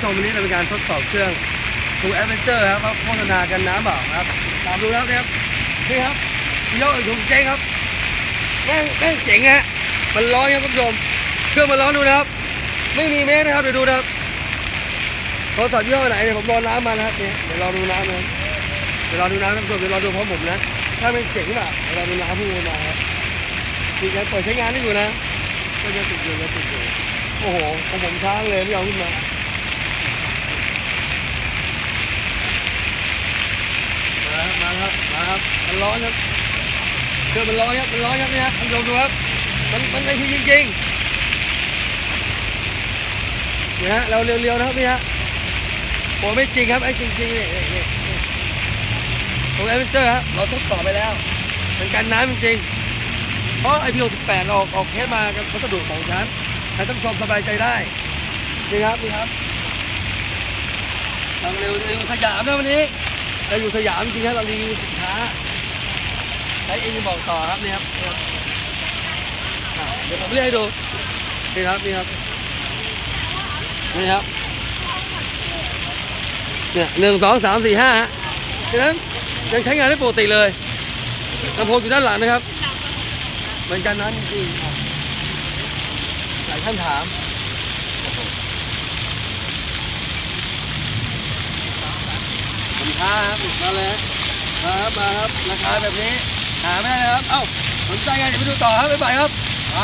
ผู้ชมวันนี้เราเป็นการทดสอบเครื่องทูแอดเวนเจอร์ครับว่าโฆษณากันน้ำเปล่าครับ ตามดูแล้วนะครับนี่ครับยกถุงเจ๊งครับแม่งแม่งเจ๋งฮะมันร้อนครับคุณผู้ชมเครื่องมันร้อนดูนะครับ ไม่มีเมตรนะครับเดี๋ยวดูนะครับโทรศัพท์ยี่ห้อไหนเดี๋ยวผมรอน้ำมานะครับเนี่ยเดี๋ยวรอดูน้ำนะเดี๋ยวรอดูน้ำท่านผู้ชมเดี๋ยวรอดูพร้อมผมนะ ถ้ามันเจ๋งแบบเดี๋ยวรอดูน้ำพุ่งมาครับติดยังเปิดใช้งานได้อยู่นะก็ยังติดอยู่ยังติดอยู่โอ้โหของผมช้างเลยไม่เอาขึ้นมา ครับมันร้อนครับเครื่อมันร้อนครับมันร้อนครับเนี่ยท่านผู้ชมดูครับมันมันไม่ใช่จริงๆเนี่ยฮะเราเร็วๆนะครับนี่ฮะโอ้ไม่จริงครับไอ้จริงๆเนี่ยเนี่ยเนี่ยเนี่ยผมเอเวนเจอร์ครับเราทดสอบไปแล้วเป็นการน้ำจริงๆเพราะไอพีหกสิบแปดออกออกเทสมากับวัสดุสองชั้นให้ท่านผู้ชมสบายใจได้นี่ครับนี่ครับเราเร็วเร็วสยามนะวันนี้ เราอยู่สยามจริงๆครับเรารีวิวสินค้าใช้เองบอกต่อครับนี่ครับนี่ครับเดี๋ยวผมเรียกให้ดูนี่ครับนี่ครับนี่ครับเนี่ยหนึ่งสองสามสี่ห้าฮะดังนั้นยังใช้งานได้ปกติเลยลำโพงอยู่ด้านหลังนะครับ เหมือนกันนั้นจริงๆอะหลายท่านถาม สินค้าครับมาแลยมาครับมาครับราคาแบบนี้หาไม่ได้นะครับ เอ้าสนใจไงเดี๋ยวไปดูต่อครับไปไปครับไป